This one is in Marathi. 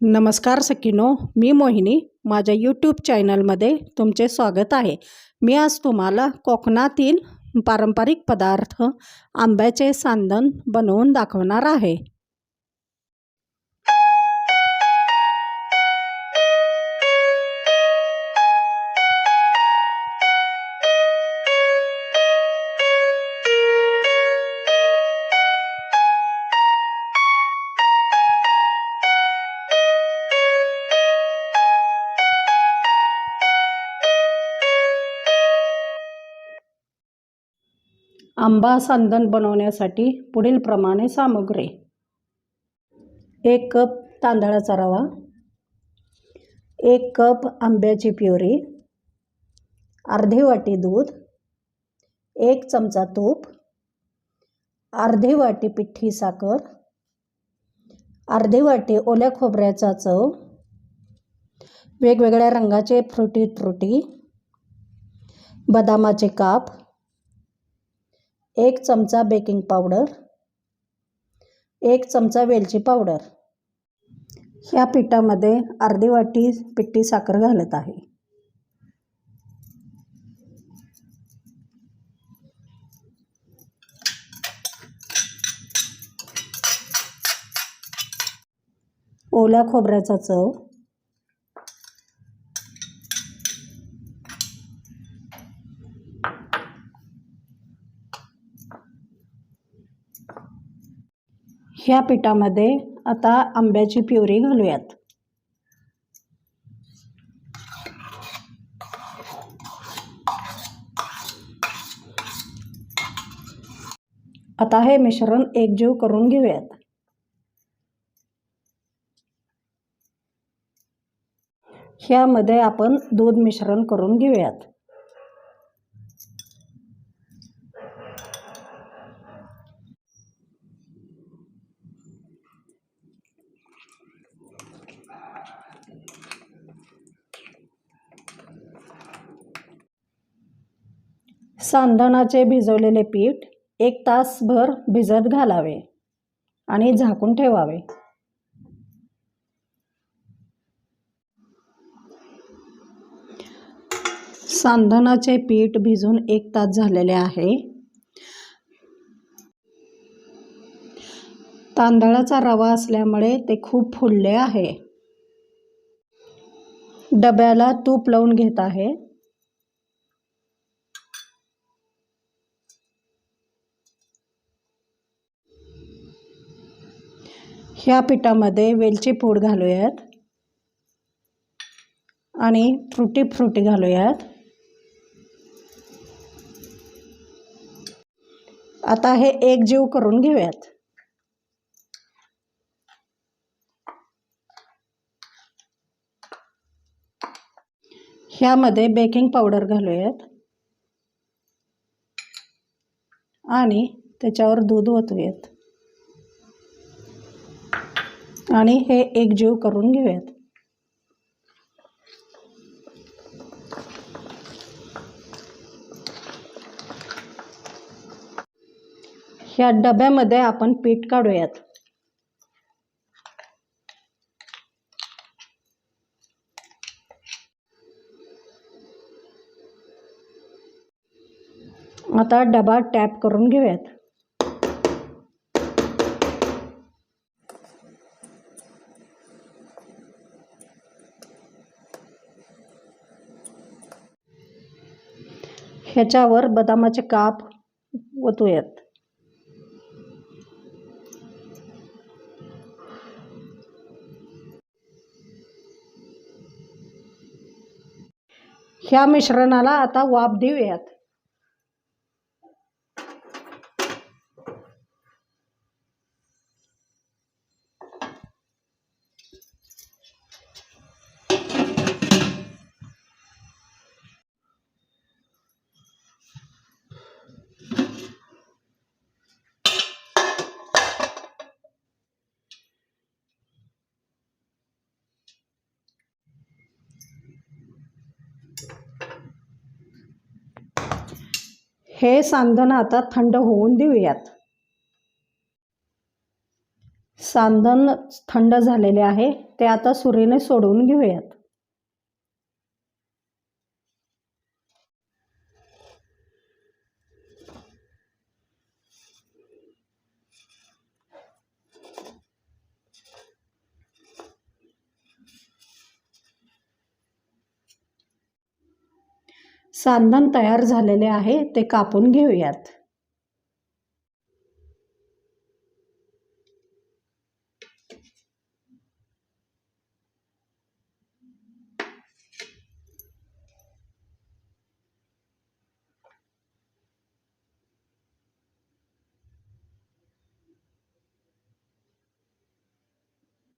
नमस्कार सकिनो मी मोहिनी माझ्या यूट्यूब चॅनलमध्ये तुमचे स्वागत आहे. मी आज तुम्हाला कोकणातील पारंपरिक पदार्थ आंब्याचे सांदण बनवून दाखवणार आहे. आंबा सांदण बनवण्यासाठी पुढील प्रमाणे सामग्री. एक कप तांदळाचा रवा. एक कप आंब्याची प्युरी. अर्धी वाटी दूध. एक चमचा तूप. अर्धी वाटी पिठी साखर. अर्धी वाटी ओल्या खोबऱ्याचा चव. वेगवेगळ्या रंगाचे फ्रुटी फ्रुटी. बदामाचे काप. एक चमचा बेकिंग पावडर एक चमचा वेलची पावडर. ह्या पिठामध्ये अर्धी वाटी पिठी साखर घालत आहे. ओल्या खोबऱ्याचा चव ह्या पिठामध्ये आता आंब्याची प्युरी घालूयात. आता हे मिश्रण एकजीव करून घेऊयात. ह्यामध्ये आपण दूध मिश्रण करून घेऊयात. सांधणाचे भिजवलेले पीठ एक तासभर भिजत घालावे आणि झाकून ठेवावे. सांधणाचे पीठ भिजून एक तास झालेले आहे. तांदळाचा रवा असल्यामुळे ते खूप फुलले आहे. डब्याला तूप लावून घेत आहे. ह्या पिठामध्ये वेलची पूड घालूयात. आणि फ्रुटी फ्रुटी घालूयात. आता हे एक जीव करून घेऊयात. ह्यामध्ये बेकिंग पावडर घालूयात. आणि त्याच्यावर दूध ओतूयात. आणि हे एकजीव करून घेऊयात. ह्या डब्यामध्ये आपण पीठ काढूयात. आता डबा टॅप करून घेऊयात. ह्याच्यावर बदामाचे काप ओतूयात. ह्या मिश्रणाला आता वाफ देऊयात. हे सांधन आता थंड होऊन देऊयात. सांधण थंड झालेले आहे ते आता सुरीने सोडवून घेऊयात. सांदण तयार झालेले आहे ते कापून घेऊयात.